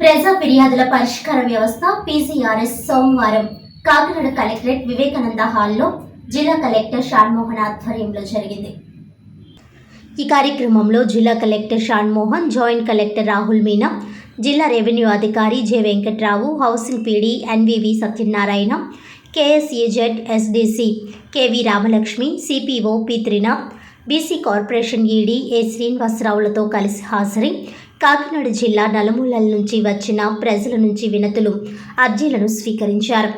ప్రజా ఫిర్యాదుల పరిష్కార వ్యవస్థ పీసీఆర్ఎస్ సోమవారం కాకినాడ కలెక్టరేట్ వివేకానంద హాల్లో జిల్లా కలెక్టర్ షాన్మోహన్ ఆధ్వర్యంలో జరిగింది. ఈ కార్యక్రమంలో జిల్లా collector Shanmohan joint collector Rahul Meena జిల్లా రెవెన్యూ అధికారి J Venkatrao housing PD NVV Satyanarayana KSEZ SDC KV Ramalakshmi CPO P Trinath BC corporation ED A శ్రీనివాసరావులతో కలిసి హాజరై కాకినాడ జిల్లా నలుమూలల నుంచి వచ్చిన ప్రజల నుంచి వినతులు అర్జీలను స్వీకరించారు.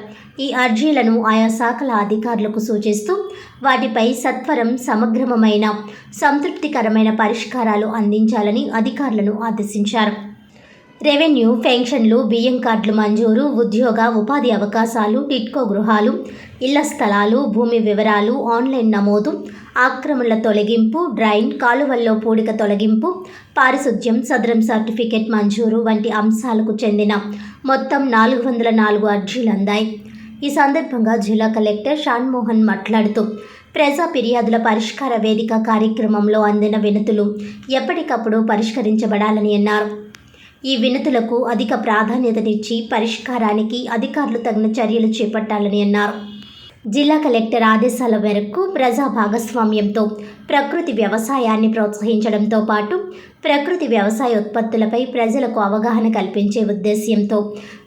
ఈ అర్జీలను ఆయా శాఖల అధికారులకు సూచిస్తూ వాటిపై సత్వరం సమగ్రమైన సంతృప్తికరమైన పరిష్కారాలు అందించాలని అధికారులను ఆదేశించారు. రెవెన్యూ పెన్షన్లు బియ్యం కార్డులు మంజూరు ఉద్యోగ ఉపాధి అవకాశాలు టిట్కో గృహాలు ఇళ్ళ స్థలాలు భూమి వివరాలు ఆన్లైన్ నమోదు ఆక్రమణల తొలగింపు డ్రైన్ కాలువల్లో పూడిక తొలగింపు పారిశుద్ధ్యం సదరం సర్టిఫికెట్ మంజూరు వంటి అంశాలకు చెందిన మొత్తం నాలుగు వందల నాలుగు అర్జీలు అందాయి. ఈ సందర్భంగా జిల్లా కలెక్టర్ షాన్మోహన్ మాట్లాడుతూ ప్రజా ఫిర్యాదుల పరిష్కార వేదిక కార్యక్రమంలో అందిన వినతులు ఎప్పటికప్పుడు పరిష్కరించబడాలని అన్నారు. ఈ వినతులకు అధిక ప్రాధాన్యతనిచ్చి పరిష్కారానికి అధికారులు తగిన చర్యలు చేపట్టాలని అన్నారు. జిల్లా కలెక్టర్ ఆదేశాల మేరకు ప్రజా భాగస్వామ్యంతో ప్రకృతి వ్యవసాయాన్ని ప్రోత్సహించడంతో పాటు ప్రకృతి వ్యవసాయ ఉత్పత్తులపై ప్రజలకు అవగాహన కల్పించే ఉద్దేశ్యంతో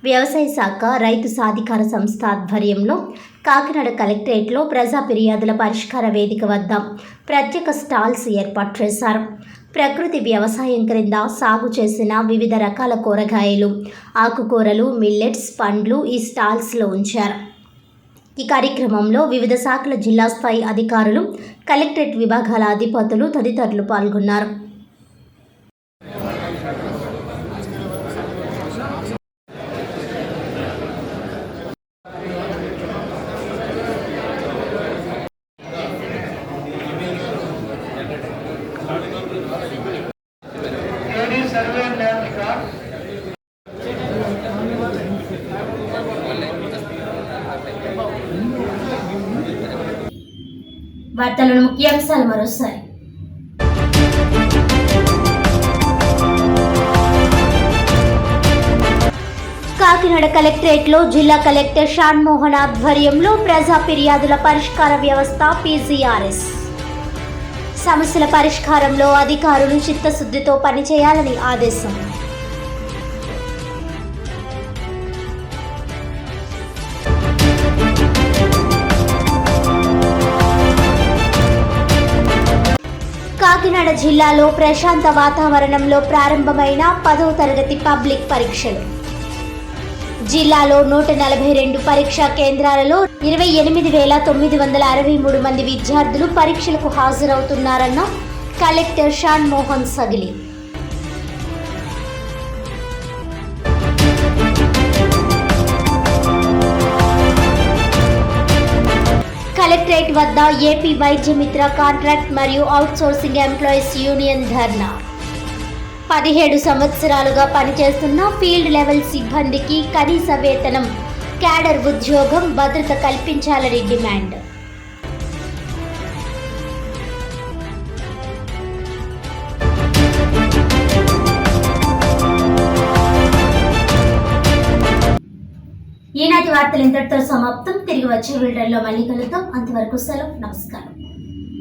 వ్యవసాయ శాఖ రైతు సాధికార సంస్థ ఆధ్వర్యంలో కాకినాడ కలెక్టరేట్లో ప్రజా ఫిర్యాదుల పరిష్కార వేదిక వద్ద ప్రత్యేక స్టాల్స్ ఏర్పాటు చేశారు. ప్రకృతి వ్యవసాయం క్రింద సాగు చేసిన వివిధ రకాల కూరగాయలు ఆకుకూరలు మిల్లెట్స్ పండ్లు ఈ స్టాల్స్లో ఉంచారు. ఈ కార్యక్రమంలో వివిధ శాఖల జిల్లా స్థాయి అధికారులు కలెక్టరేట్ విభాగాల అధిపతులు తదితరులు పాల్గొన్నారు. వార్తలను ముఖ్యాంశాలు మరోసారి. కాకినాడ కలెక్టరేట్లో జిల్లా కలెక్టర్ షాన్ మోహన్ ఆధ్వర్యంలో ప్రజా ఫిర్యాదుల పరిష్కార వ్యవస్థ పీజీఆర్ఎస్. సమస్యల పరిష్కారంలో అధికారులు చిత్తశుద్ధితో పనిచేయాలని ఆదేశం. కాకినాడ జిల్లాలో ప్రశాంత వాతావరణంలో ప్రారంభమైన పదో తరగతి పబ్లిక్ పరీక్షలు. జిల్లాలో నూట నలభై రెండు పరీక్షా కేంద్రాలలో ఇరవై ఎనిమిది వేల తొమ్మిది వందల అరవై మూడు మంది విద్యార్థులు పరీక్షలకు హాజరవుతున్నారన్న కలెక్టర్ షాన్ మోహన్ సగిలి. కలెక్టరేట్ వద్ద ఏపీ వైద్య మిత్ర కాంట్రాక్ట్ మరియు అవుట్సోర్సింగ్ ఎంప్లాయీస్ యూనియన్ ధర్నా. పదిహేడు సంవత్సరాలుగా పనిచేస్తున్న ఫీల్డ్ లెవెల్ సిబ్బందికి కనీస వేతనం క్యాడర్ ఉద్యోగం భద్రత కల్పించాలని డిమాండ్. ఈనాటి వార్తలు ఇంతటితో సమాప్తం. తిరిగి వచ్చే వీడియోలో మళ్ళీ కలుద్దాం. అంతవరకు సెలవు. నమస్కారం.